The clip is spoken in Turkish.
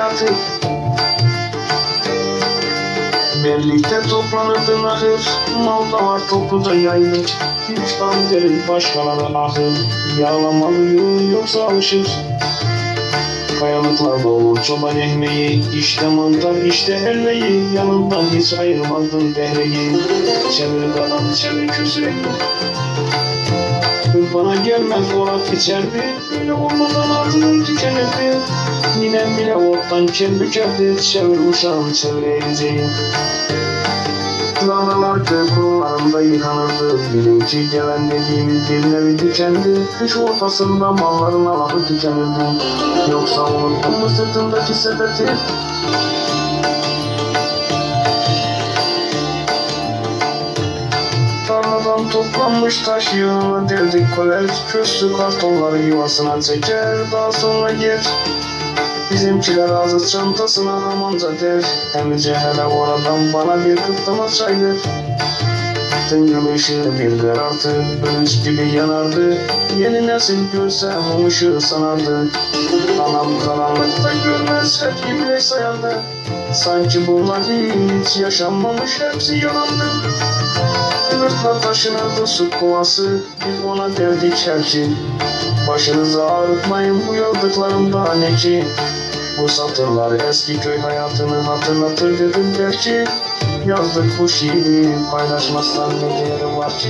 artık. Birlikte toplanırdın ahır Mal da var topluca yayılır Yuftan derin başkaları ahır. Yağlamalı yoksa alışır. Kayalıklarda olur çoban ekmeği. İşte mantar işte helleyi Yanından hiç ayırmazdın dehreyi. Çevir kalan çevir küsü bana gelmez orak içerdi Öyle olmadan ardının dikenirdi Ninem bile ortadan kel bükerdi Çevir uşağım çevireceğim Dağlar köy kurularında yıkanırdı. Birinci gelen dediğimiz bir nevi Kış ortasında malların alanı tükenirdi. Yoksa unuttun mu sırtındaki sepeti Tarladan toplanmış taş yığını deldik koler Küstü kartonları yuvasına çeker Daha sonra yer Bizimkiler ağzı çantasına amanca der. Emice hele oradan bana bir kıtlama çay ver. Tıngıl ışığı bir karartı Bölüç gibi yanardı. Yeni nesil görse mum ışığı sanardı. Anam karanlıkta görmez hep gibi sayardı. Sanki bunlar hiç yaşanmamış hepsi yalandı Gırtla taşınırdı su kovası Biz ona derdik şey Başınızı ağrıtmayın bu yazdıklarımda ne ki Bu satırlar eski köy hayatını hatırlatır dedim belki Yazdık bu şiiri paylaşmazsan ne değeri var ki